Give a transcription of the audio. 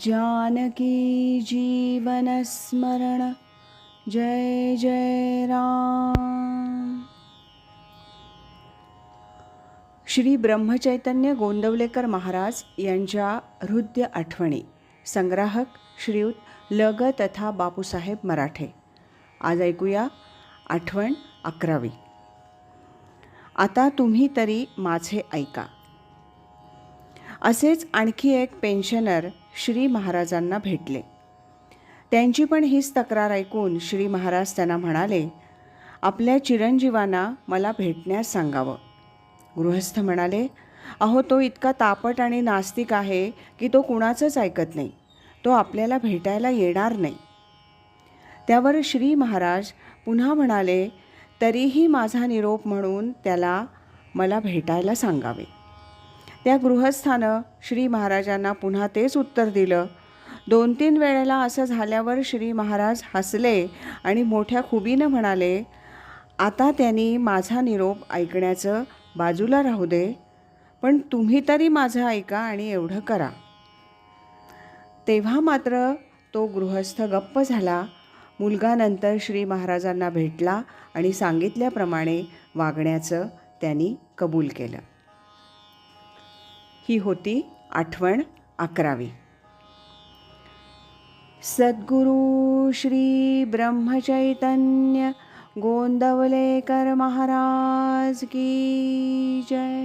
जानकी जीवनस्मरण जय जय राम। श्री ब्रह्मचैतन्य गोंदवलेकर महाराज यांच्या हृदय आठवणी संग्राहक श्रीयुत लग तथा बापूसाहेब मराठे. आज ऐकूया आठवण अकरावी. आता तुम्ही तरी माझे ऐका. असेच आणखी एक पेन्शनर श्री महाराजांना भेटले. त्यांची पण हीच तक्रार ऐकून श्री महाराज त्यांना म्हणाले आपल्या चिरंजीवांना मला भेटण्यास सांगावं. गृहस्थ म्हणाले अहो तो इतका तापट आणि नास्तिक आहे की तो कुणाचंच ऐकत नाही. तो आपल्याला भेटायला येणार नाही. त्यावर श्री महाराज पुन्हा म्हणाले तरीही माझा निरोप म्हणून त्याला मला भेटायला सांगावे. त्या गृहस्थानं श्री महाराजांना पुन्हा तेच उत्तर दिलं. दोन तीन वेळेला असं झाल्यावर श्री महाराज हसले आणि मोठ्या खुबीनं म्हणाले आता त्यांनी माझा निरोप ऐकण्याचं बाजूला राहू दे पण तुम्ही तरी माझं ऐका आणि एवढं करा. तेव्हा मात्र तो गृहस्थ गप्प झाला. मुलगा नंतर श्री महाराजांना भेटला आणि सांगितल्याप्रमाणे वागण्याचं त्यांनी कबूल केलं. ही होती आठवण अकरावी. सद्गुरु श्री ब्रह्मचैतन्य गोंदवलेकर महाराज की जय.